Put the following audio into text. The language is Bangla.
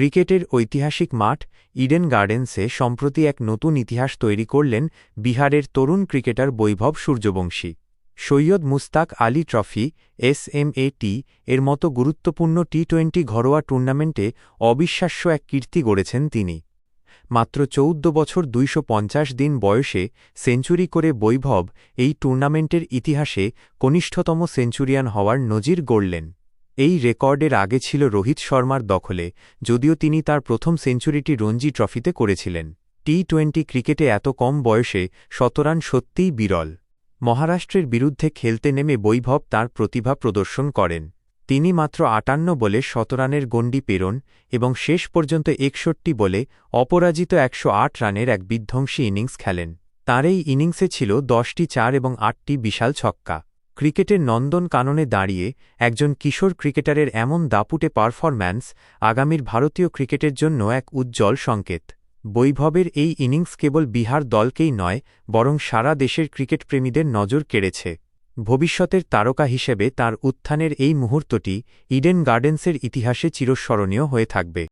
ক্রিকেটের ঐতিহাসিক মাঠ ইডেন গার্ডেন্সে সম্প্রতি এক নতুন ইতিহাস তৈরি করলেন বিহারের তরুণ cricketer Vaibhav Suryavanshi. Syed Mushtaq Ali Trophy SMAT এর মতো গুরুত্বপূর্ণ টি টোয়েন্টি ঘরোয়া টুর্নামেন্টে অবিশ্বাস্য এক কীর্তি গড়েছেন তিনি। মাত্র চৌদ্দ বছর দুইশ পঞ্চাশ দিন বয়সে সেঞ্চুরি করে বৈভব এই টুর্নামেন্টের ইতিহাসে কনিষ্ঠতম সেঞ্চুরিয়ান হওয়ার নজির গড়লেন। এই রেকর্ডের আগে ছিল রোহিত শর্মার দখলে, যদিও তিনি তার প্রথম সেঞ্চুরিটি রঞ্জি ট্রফিতে করেছিলেন। টি টোয়েন্টি ক্রিকেটে এত কম বয়সে শতরান সত্যিই বিরল। মহারাষ্ট্রের বিরুদ্ধে খেলতে নেমে বৈভব তার প্রতিভা প্রদর্শন করেন। তিনি মাত্র আটান্ন বলে শতরানের গণ্ডি পেরন এবং শেষ পর্যন্ত একষট্টি বলে অপরাজিত একশো আট রানের এক বিধ্বংসী ইনিংস খেলেন। তার এই ইনিংসে ছিল দশটি চার এবং আটটি বিশাল ছক্কা। ক্রিকেটের নন্দন কাননে দাঁড়িয়ে একজন কিশোর ক্রিকেটারের এমন দাপুটে পারফরম্যান্স আগামীর ভারতীয় ক্রিকেটের জন্য এক উজ্জ্বল সংকেত। বৈভবের এই ইনিংস কেবল বিহার দলকেই নয়, বরং সারা দেশের ক্রিকেটপ্রেমীদের নজর কেড়েছে। ভবিষ্যতের তারকা হিসেবে তার উত্থানের এই মুহূর্তটি ইডেন গার্ডেন্সের ইতিহাসে চিরস্মরণীয় হয়ে থাকবে।